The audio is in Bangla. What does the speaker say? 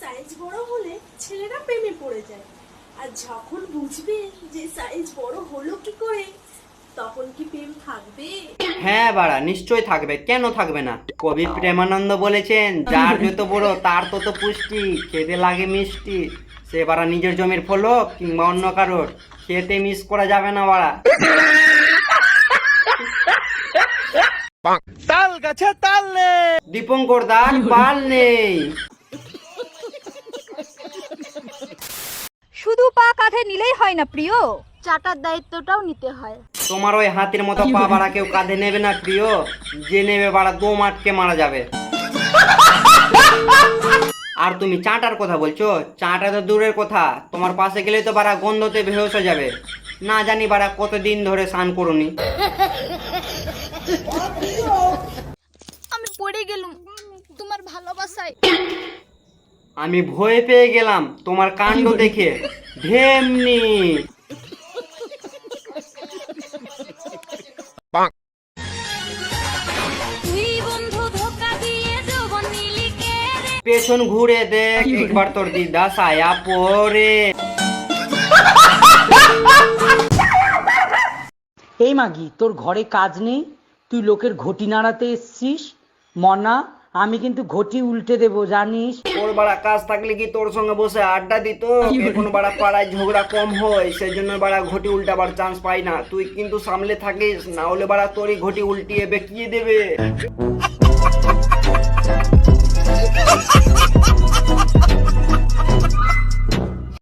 সাইজ বড় হলে ছেলেরা প্রেমে পড়ে যায়। আর যখন বুঝবে যে সাইজ বড় হলো কি করে তখন কি প্রেম থাকবে? হ্যাঁ বাড়া নিশ্চয়ই থাকবে। কেন থাকবে না? কবি প্রেমানন্দ বলেছেন যার যত বড় তার তত পুষ্টি খেতে লাগে মিষ্টি। সে বাড়া নিজের জমির ফলক কিংবা অন্য কারোর খেতে মিস করা যাবে না বাড়া। তাল গাছে তাল নেই। দীপঙ্কর দার পাল নেই। শুধু পা কাঁধে নিলেই হয় না প্রিয়। চাটার দায়িত্বটাও নিতে হয়। তোমার ওই হাতির মতো পা বাড়া কেউ কাঁধে নেবে না প্রিয়। যে নেবে বাড়া দম আটকে মারা যাবে। আর তুমি চাটার কথা বলছো? চাটা তো দূরের কথা। তোমার পাশে গেলে তো বাড়া গন্ধতে বেহস যাবে। না জানি বাড়া কতদিন ধরে স্নান করুনি। আমি পড়ে গেলুম তোমার ভালোবাসায়। আমি ভয় পেয়ে গেলাম তোমার কাণ্ড দেখে। ঢেমনি তুই বন্ধু ধোকা দিয়ে যৌবন নিলি কে রে? পেছন ঘুরে দেখ একবার তোর দিদা সায়া পরে এই মাগি তোর ঘরে কাজ নেই? তুই লোকের ঘটি নাড়াতে এসছিস? মনা আমি কিন্তু ঘটি উল্টে দেব জানিস? তোর বাড়া কাজ থাকলে কি তোর সঙ্গে বসে আড্ডা দিত? এখন বাড়া পাড়ায় ঝগড়া কম হয় সেই জন্য বাড়া ঘটি উল্টাবার চান্স পাই না। তুই কিন্তু সামলে থাকিস না হলে বাড়া তোরই ঘটি উল্টিয়ে বেঁকিয়ে দেবে।